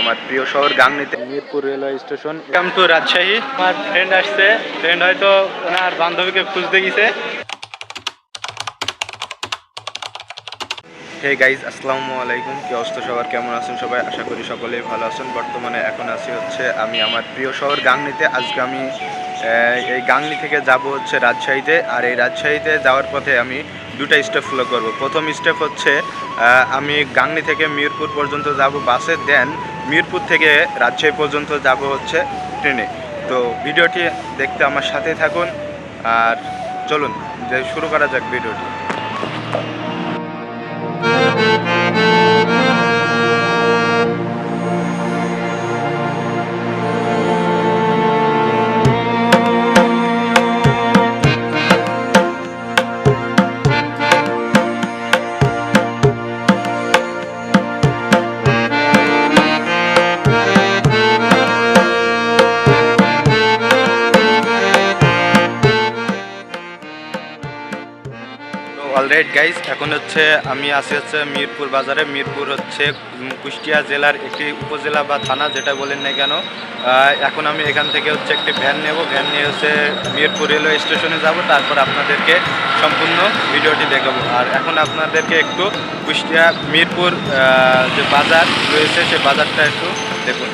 আমার প্রিয় শহর গাংনীতে। Mirpur railway station. Come to Rajshahi. আমার ফ্রেন্ড আসছে। ফ্রেন্ড হয়তো ওনার বান্ধবীকে খুঁজতে গেছে হে গাইজ আসসালামু আলাইকুম। কি অবস্থা সবার? কেমন আছেন সবাই? আশা করি সকলেই ভালো আছেন। বর্তমানে এখন আছি হচ্ছে আমি আমার প্রিয় শহর গাংনীতে। আজকে আমি আহ, এই গাংনী থেকে যাব হচ্ছে রাজশাহীতে। আর এই রাজশাহীতে যাওয়ার পথে আমি দুটা স্টেপ ফলো করব। প্রথম স্টেপ হচ্ছে আমি গাংনী থেকে মিরপুর পর্যন্ত যাব বাসে। দেন মিরপুর থেকে রাজশাহী পর্যন্ত যাব হচ্ছে ট্রেনে। তো ভিডিওটি দেখতে আমার সাথে থাকুন, আর চলুন, যে শুরু করা যাক ভিডিওটি। অলরাইট গাইস এখন হচ্ছে আমি আছি হচ্ছে মিরপুর বাজারে। মিরপুর হচ্ছে কুষ্টিয়া জেলার একটি উপজেলা বা থানা, যেটা বলেন না কেন। এখন আমি এখান থেকে হচ্ছে একটি ভ্যান নেব। ভ্যান নিয়ে হচ্ছে মিরপুর রেলওয়ে স্টেশনে যাব। তারপর আপনাদেরকে সম্পূর্ণ ভিডিওটি দেখাবো। আর এখন আপনাদেরকে একটু কুষ্টিয়া মিরপুর যে বাজার রয়েছে, সে বাজারটা একটু দেখুন।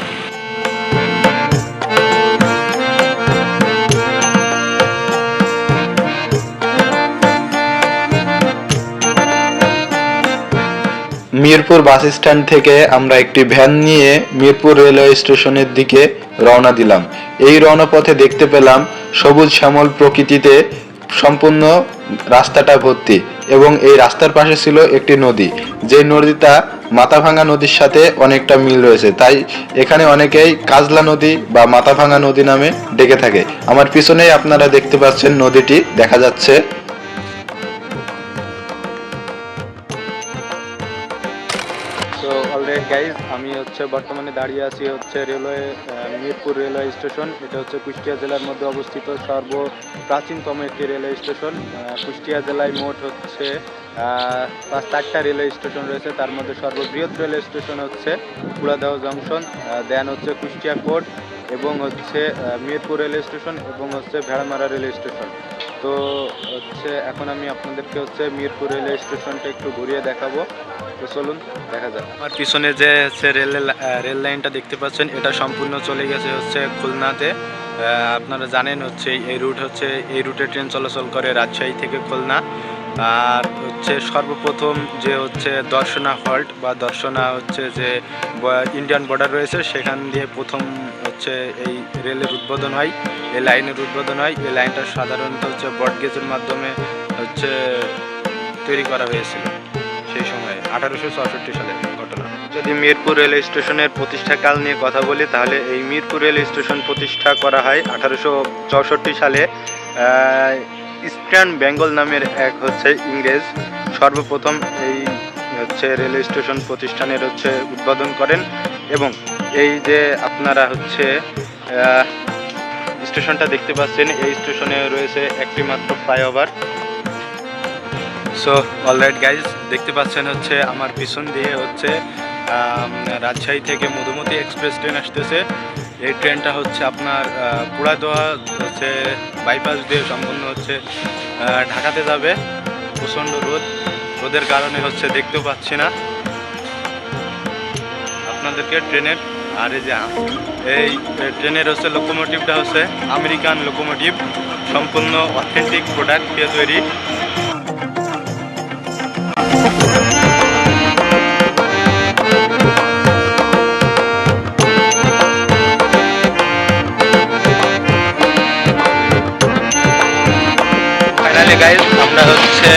মিরপুর বাস স্ট্যান্ড থেকে আমরা একটি ভ্যান নিয়ে মিরপুর রেলওয়ে স্টেশনের দিকে রওনা দিলাম। এই রওনা পথে দেখতে পেলাম সবুজ শ্যামল প্রকৃতিতে সম্পূর্ণ রাস্তাটা ভর্তি এবং এই রাস্তার পাশে ছিল একটি নদী। যে নদীটা মাথাভাঙ্গা নদীর সাথে অনেকটা মিল রয়েছে। তাই এখানে অনেকেই কাজলা নদী বা মাথাভাঙ্গা নদী নামে ডেকে থাকে। আমার পিছনেই আপনারা দেখতে পাচ্ছেন নদীটি। দেখা যাচ্ছে অলরেডি গাইজ আমি হচ্ছে বর্তমানে দাঁড়িয়ে আছি হচ্ছে রেলওয়ে মিরপুর রেলওয়ে স্টেশন। এটা হচ্ছে কুষ্টিয়া জেলার মধ্যে অবস্থিত সর্ব প্রাচীনতম একটি রেলওয়ে স্টেশন। কুষ্টিয়া জেলায় মোট হচ্ছে পাঁচ চারটা রেলওয়ে স্টেশন রয়েছে। তার মধ্যে সর্ববৃহৎ রেলওয়ে স্টেশন হচ্ছে কুড়াদাহ জংশন দেন হচ্ছে কুষ্টিয়া কোর্ট এবং হচ্ছে মিরপুর রেলওয়ে স্টেশন এবং হচ্ছে ভেড়ামারা রেলওয়ে স্টেশন। তো হচ্ছে এখন আমি আপনাদেরকে হচ্ছে মিরপুর রেলওয়ে স্টেশনটা একটু ঘুরিয়ে দেখাবো। তো চলুন, দেখা যাক। আমার পিছনে যে হচ্ছে রেল রেল লাইনটা দেখতে পাচ্ছেন, এটা সম্পূর্ণ চলে গেছে হচ্ছে খুলনাতে। আপনারা জানেন হচ্ছে এই রুট হচ্ছে, এই রুটে ট্রেন চলাচল করে রাজশাহী থেকে খুলনা। আর হচ্ছে সর্বপ্রথম যে হচ্ছে দর্শনা হল্ট বা দর্শনা হচ্ছে যে ইন্ডিয়ান বর্ডার রয়েছে, সেখান দিয়ে প্রথম হচ্ছে এই রেলের উদ্বোধন হয়, এই লাইনের উদ্বোধন হয়। এই লাইনটা সাধারণত হচ্ছে বটগেজের মাধ্যমে হচ্ছে তৈরি করা হয়েছিল সেই সময়ে, আঠারোশো চৌষট্টি সালের ঘটনা। যদি মিরপুর রেল স্টেশনের প্রতিষ্ঠাকাল নিয়ে কথা বলি, তাহলে এই মিরপুর রেল স্টেশন প্রতিষ্ঠা করা হয় আঠারোশো চৌষট্টি সালে ইস্টার্ন বেঙ্গল নামের এক হচ্ছে ইংরেজ। সর্বপ্রথম এই হচ্ছে রেল স্টেশন প্রতিষ্ঠানের হচ্ছে উদ্বোধন করেন এবং এই যে আপনারা হচ্ছে স্টেশনটা দেখতে পাচ্ছেন, এই স্টেশনে রয়েছে একটি মাত্র ফ্লাইওভার। সো অলরাইট গাইজ দেখতে পাচ্ছেন হচ্ছে আমার পিছন দিয়ে হচ্ছে রাজশাহী থেকে মধুমতি এক্সপ্রেস ট্রেন আসতেছে। এই ট্রেনটা হচ্ছে আপনার পুরাদোয়া হচ্ছে বাইপাস দিয়ে সম্পূর্ণ হচ্ছে ঢাকাতে যাবে, প্রচণ্ড রোদ। রোদের কারণে হচ্ছে দেখতেও পাচ্ছি না। আপনাদেরকে ট্রেনের আর যে। এই ট্রেনের হচ্ছে লোকোমোটিভটা হচ্ছে আমেরিকান লোকোমোটিভ সম্পূর্ণ অথেন্টিক প্রোডাক্ট দিয়ে তৈরি। গাইজ আমরা হচ্ছে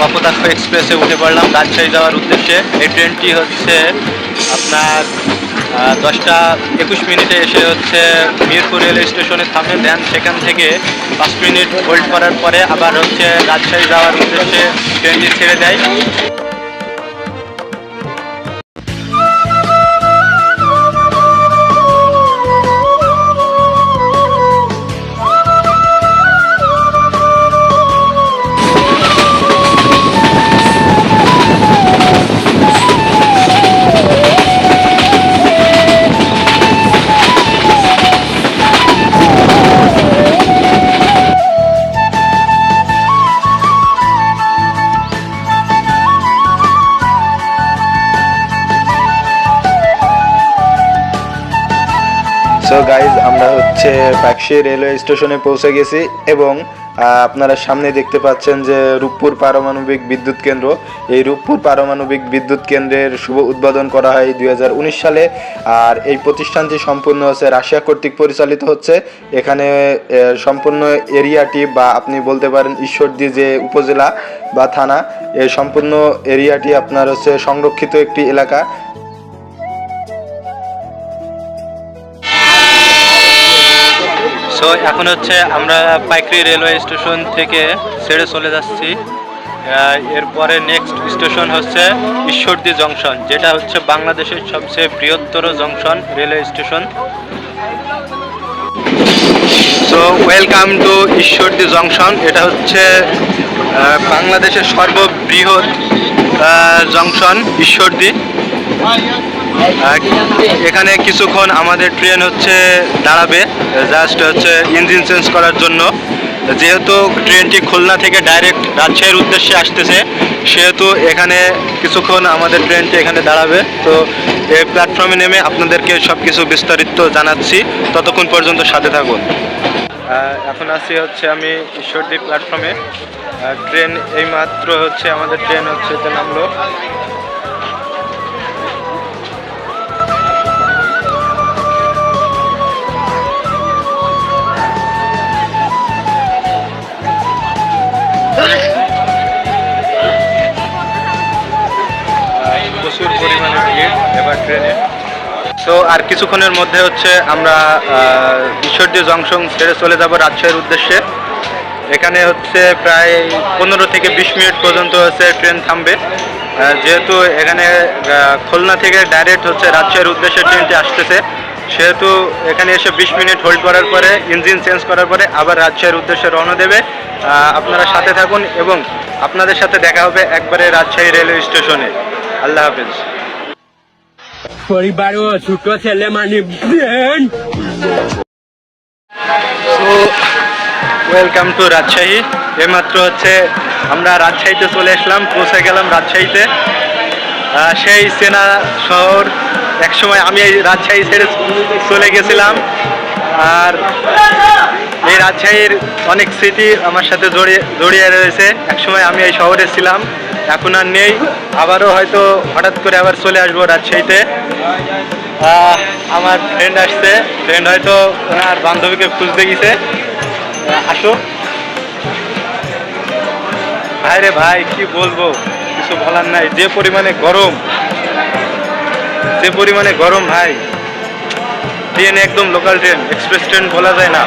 কপোতাক্ষ এক্সপ্রেসে উঠে পড়লাম, রাজশাহী যাওয়ার উদ্দেশ্যে। এই ট্রেনটি হচ্ছে আপনার দশটা একুশ মিনিটে এসে হচ্ছে মিরপুর রেল স্টেশনে থামে দেন সেখান থেকে পাঁচ মিনিট হোল্ড করার পরে আবার হচ্ছে রাজশাহী যাওয়ার উদ্দেশ্যে ট্রেনটি ছেড়ে দেয়। হচ্ছে পাকশি রেলওয়ে স্টেশনে পৌঁছে গেছি এবং আপনারা সামনে দেখতে পাচ্ছেন যে রূপপুর পারমাণবিক বিদ্যুৎ কেন্দ্র। এই রূপপুর পারমাণবিক বিদ্যুৎ কেন্দ্রের শুভ উদ্বোধন করা হয় দুই হাজার উনিশ সালে আর এই প্রতিষ্ঠানটি সম্পূর্ণ হচ্ছে রাশিয়া কর্তৃক পরিচালিত হচ্ছে। এখানে সম্পূর্ণ এরিয়াটি বা আপনি বলতে পারেন ঈশ্বরদী যে উপজেলা বা থানা এই সম্পূর্ণ এরিয়াটি আপনার হচ্ছে সংরক্ষিত একটি এলাকা। সো এখন হচ্ছে আমরা পাইকরি রেলওয়ে স্টেশন থেকে ছেড়ে চলে যাচ্ছি। এরপরে নেক্সট স্টেশন হচ্ছে ঈশ্বরদী জংশন, যেটা হচ্ছে বাংলাদেশের সবচেয়ে বৃহত্তর junction railway station. So welcome to Ishwardi junction, এটা হচ্ছে বাংলাদেশের সর্ববৃহৎ জংশন ঈশ্বরদী। এখানে কিছুক্ষণ আমাদের ট্রেন হচ্ছে দাঁড়াবে জাস্ট হচ্ছে ইঞ্জিন চেঞ্জ করার জন্য। যেহেতু ট্রেনটি খুলনা থেকে ডাইরেক্ট রাজশাহীর উদ্দেশ্যে আসতেছে, সেহেতু এখানে কিছুক্ষণ আমাদের ট্রেনটি এখানে দাঁড়াবে। তো এই প্ল্যাটফর্মে নেমে আপনাদেরকে সব কিছু বিস্তারিত জানাচ্ছি। ততক্ষণ পর্যন্ত সাথে থাকুন। এখন আছি হচ্ছে আমি ঈশ্বরদী প্ল্যাটফর্মে ট্রেন এইমাত্র হচ্ছে আমাদের ট্রেন হচ্ছে নামলো। এবার ট্রেনে। তো আর কিছুক্ষণের মধ্যে হচ্ছে আমরা আহ, ঈশ্বরদী জংশন ছেড়ে চলে যাব রাজশাহীর উদ্দেশ্যে। এখানে হচ্ছে প্রায় পনেরো থেকে বিশ মিনিট পর্যন্ত হচ্ছে ট্রেন থামবে। যেহেতু এখানে খুলনা থেকে ডাইরেক্ট হচ্ছে রাজশাহীর উদ্দেশ্যে ট্রেনটি আসতেছে সেহেতু এখানে এসে বিশ মিনিট হোল্ড করার পরে ইঞ্জিন চেঞ্জ করার পরে আবার রাজশাহীর উদ্দেশ্যে রওনা দেবে। আপনারা সাথে থাকুন এবং আপনাদের সাথে দেখা হবে একবারে রাজশাহী রেলওয়ে স্টেশনে। আল্লাহ হাফেজ। পরিবারও ছোট ছেলে মানে ওয়েলকাম টু রাজশাহী। এইমাত্র হচ্ছে আমরা রাজশাহীতে চলে আসলাম, পৌঁছে গেলাম রাজশাহীতে। সেই সেনা শহর, একসময় আমি এই রাজশাহী ছেড়ে চলে গেছিলাম। আর এই রাজশাহীর অনেক স্মৃতি আমার সাথে জড়িয়ে জড়িয়ে রয়েছে। একসময় আমি এই শহরে ছিলাম। এখন আর নেই। আবারও হয়তো হঠাৎ করে আবার চলে আসব রাজশাহীতে। আমার ফ্রেন্ড আসছে। ফ্রেন্ড হয়তো ওনার বান্ধবীকে খুঁজতে গেছে। আসো। ভাই রে ভাই, কি বলব? কিছু বলার নাই। যে পরিমাণে গরম, যে পরিমাণে গরম ভাই। ট্রেন একদম লোকাল ট্রেন এক্সপ্রেস ট্রেন বলা যায় না।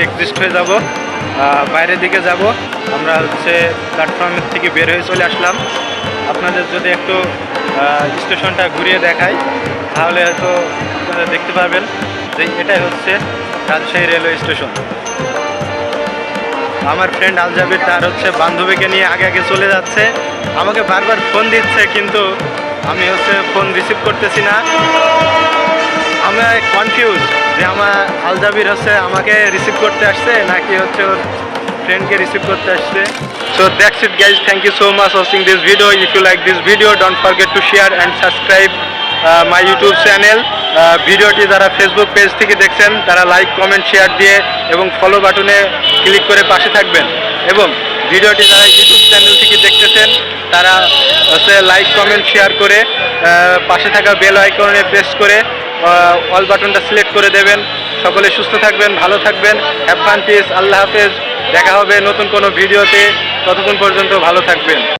এক্সিস্ট হয়ে যাব। বাইরের দিকে যাব। আমরা হচ্ছে প্ল্যাটফর্মের থেকে বের হয়ে চলে আসলাম। আপনাদের যদি একটু স্টেশনটা ঘুরিয়ে দেখাই, তাহলে হয়তো দেখতে পারবেন যে এটাই হচ্ছে রাজশাহী রেলওয়ে স্টেশন। আমার ফ্রেন্ড আলজাবির তার হচ্ছে বান্ধবীকে নিয়ে আগে আগে চলে যাচ্ছে। আমাকে বারবার ফোন দিচ্ছে, কিন্তু আমি হচ্ছে ফোন রিসিভ করতেছি না। আমি কনফিউজ যে আমার আলজাবির হচ্ছে আমাকে রিসিভ করতে আসছে, নাকি হচ্ছে ওর ফ্রেন্ডকে রিসিভ করতে আসছে। So that's it guys thank you so much watching this video if you like this video don't forget to share and subscribe my YouTube channel ভিডিওটি যারা ফেসবুক পেজ থেকে দেখছেন, তারা লাইক কমেন্ট শেয়ার দিয়ে এবং follow বাটনে click করে পাশে থাকবেন। এবং ভিডিওটি যারা ইউটিউব চ্যানেল থেকে দেখতেছেন, তারা হচ্ছে লাইক কমেন্ট শেয়ার করে পাশে থাকা বেল আইকনে প্রেস করে অল বাটনটা সিলেক্ট করে দেবেন। সকলে সুস্থ থাকবেন, ভালো থাকবেন। পিস আল্লাহ হাফেজ। দেখা হবে নতুন কোনো ভিডিওতে। ততক্ষণ পর্যন্ত ভালো থাকবেন।